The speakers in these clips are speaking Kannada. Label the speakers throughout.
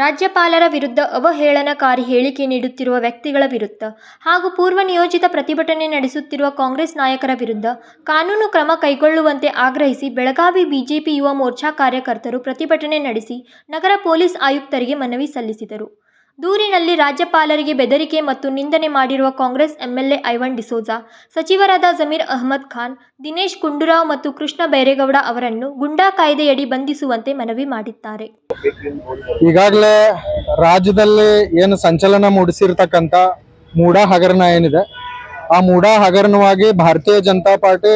Speaker 1: ರಾಜ್ಯಪಾಲರ ವಿರುದ್ಧ ಅವಹೇಳನಕಾರಿ ಹೇಳಿಕೆ ನೀಡುತ್ತಿರುವ ವ್ಯಕ್ತಿಗಳ ವಿರುದ್ಧ ಹಾಗೂ ಪೂರ್ವ ನಿಯೋಜಿತ ಪ್ರತಿಭಟನೆ ನಡೆಸುತ್ತಿರುವ ಕಾಂಗ್ರೆಸ್ ನಾಯಕರ ವಿರುದ್ಧ ಕಾನೂನು ಕ್ರಮ ಕೈಗೊಳ್ಳುವಂತೆ ಆಗ್ರಹಿಸಿ ಬೆಳಗಾವಿ ಬಿಜೆಪಿ ಯುವ ಮೋರ್ಚಾ ಕಾರ್ಯಕರ್ತರು ಪ್ರತಿಭಟನೆ ನಡೆಸಿ ನಗರ ಪೊಲೀಸ್ ಆಯುಕ್ತರಿಗೆ ಮನವಿ ಸಲ್ಲಿಸಿದರು. ದೂರಿನಲ್ಲಿ ರಾಜ್ಯಪಾಲರಿಗೆ ಬೆದರಿಕೆ ಮತ್ತು ನಿಂದನೆ ಮಾಡಿರುವ ಕಾಂಗ್ರೆಸ್ ಎಂಎಲ್ಎ ಐವನ್ ಡಿಸೋಜಾ, ಸಚಿವರಾದ ಜಮೀರ್ ಅಹ್ಮದ್ ಖಾನ್, ದಿನೇಶ್ ಗುಂಡೂರಾವ್ ಮತ್ತು ಕೃಷ್ಣ ಬೈರೇಗೌಡ ಅವರನ್ನು ಗುಂಡಾ ಕಾಯ್ದೆಯಡಿ ಬಂಧಿಸುವಂತೆ ಮನವಿ ಮಾಡಿದ್ದಾರೆ.
Speaker 2: ಈಗಾಗಲೇ ರಾಜ್ಯದಲ್ಲಿ ಏನು ಸಂಚಲನ ಮೂಡಿಸಿರ್ತಕ್ಕಂಥ ಮೂಡಾ ಹಗರಣ ಏನಿದೆ, ಆ ಮೂಡಾ ಹಗರಣವಾಗಿ ಭಾರತೀಯ ಜನತಾ ಪಾರ್ಟಿ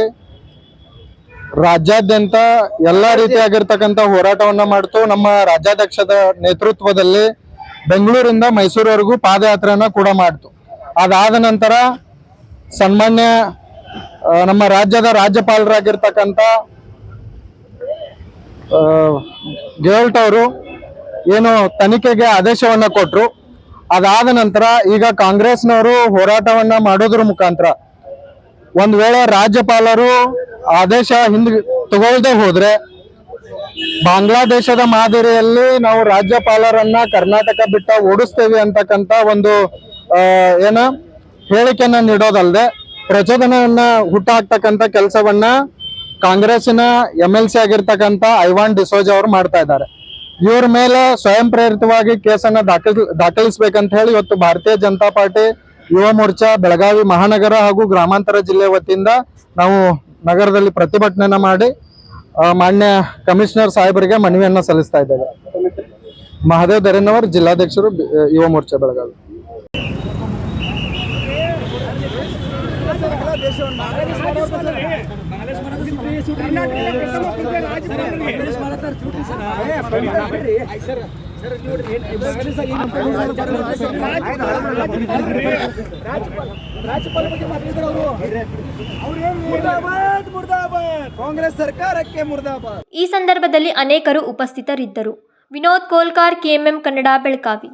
Speaker 2: ರಾಜ್ಯಾದ್ಯಂತ ಎಲ್ಲ ರೀತಿಯಾಗಿರ್ತಕ್ಕಂಥ ಹೋರಾಟವನ್ನ ಮಾಡ್ತು. ನಮ್ಮ ರಾಜ್ಯಾಧ್ಯಕ್ಷದ ನೇತೃತ್ವದಲ್ಲಿ ಬೆಂಗಳೂರಿಂದ ಮೈಸೂರವರೆಗೂ ಪಾದಯಾತ್ರೆಯನ್ನು ಕೂಡ ಮಾಡ್ತು. ಅದಾದ ನಂತರ ಸನ್ಮಾನ್ಯ ನಮ್ಮ ರಾಜ್ಯದ ರಾಜ್ಯಪಾಲರಾಗಿರ್ತಕ್ಕಂಥ ಗೆಹ್ಲೋಟ್ ಅವರು ಏನು ತನಿಖೆಗೆ ಆದೇಶವನ್ನ ಕೊಟ್ಟರು ಅದಾದ ನಂತರ ಈಗ ಕಾಂಗ್ರೆಸ್ನವರು ಹೋರಾಟವನ್ನ ಮಾಡೋದ್ರ ಮುಖಾಂತರ ಒಂದ್ ವೇಳೆ ರಾಜ್ಯಪಾಲರು ಆದೇಶ ಹಿಂದ್ ತಗೊಳ್ದೆ ಹೋದ್ರೆ ಬಾಂಗ್ಲಾದೇಶದ ಮಾದರಿಯಲ್ಲಿ ನಾವು ರಾಜ್ಯಪಾಲರನ್ನ ಕರ್ನಾಟಕ ಬಿಟ್ಟ ಓಡಿಸ್ತೇವೆ ಅಂತಕ್ಕಂತ ಒಂದು ಏನ ಹೇಳಿಕೆಯನ್ನ ನೀಡೋದಲ್ಲದೆ ಪ್ರಚೋದನೆಯನ್ನ ಹುಟ್ಟಾಕ್ತಕ್ಕಂತ ಕೆಲಸವನ್ನ ಕಾಂಗ್ರೆಸ್ಸಿನ ಎಂ ಎಲ್ ಸಿ ಆಗಿರ್ತಕ್ಕಂತ ಐವಾನ್ ಡಿಸೋಜ ಅವರು ಮಾಡ್ತಾ ಇದ್ದಾರೆ. ಇವ್ರ ಮೇಲೆ ಸ್ವಯಂ ಪ್ರೇರಿತವಾಗಿ ಕೇಸನ್ನ ದಾಖಲ್, ದಾಖಲಿಸ್ಬೇಕಂತ ಹೇಳಿ ಇವತ್ತು ಭಾರತೀಯ ಜನತಾ ಪಾರ್ಟಿ, ಯುವ ಮೋರ್ಚಾ, ಬೆಳಗಾವಿ ಮಹಾನಗರ ಹಾಗೂ ಗ್ರಾಮಾಂತರ ಜಿಲ್ಲೆ ವತಿಯಿಂದ ನಾವು ನಗರದಲ್ಲಿ ಪ್ರತಿಭಟನೆನ ಮಾಡಿ ಮಾನ್ಯ ಕಮಿಷನರ್ ಸಾಹೇಬರಿಗೆ ಮನವಿಯನ್ನ ಸಲ್ಲಿಸ್ತಾ ಇದ್ದೇವೆ. ಮಹಾದೇವ್ ದರೇನವರ್ ಜಿಲ್ಲಾಧ್ಯಕ್ಷರು ಯುವ ಮೋರ್ಚಾ ಬೆಳಗಾವಿ.
Speaker 3: ಮುರ್ದಾಬಾದ್ ಮುರ್ದಾಬಾದ್ ಕಾಂಗ್ರೆಸ್ ಸರ್ಕಾರಕ್ಕೆ ಮುರ್ದಾಬಾದ್.
Speaker 1: ಈ ಸಂದರ್ಭದಲ್ಲಿ ಅನೇಕರು ಉಪಸ್ಥಿತರಿದ್ದರು. ವಿನೋದ್ ಕೋಲ್ಕಾರ್ ಕೆಎಂಎಂ ಕನ್ನಡ ಬೆಳಗಾವಿ.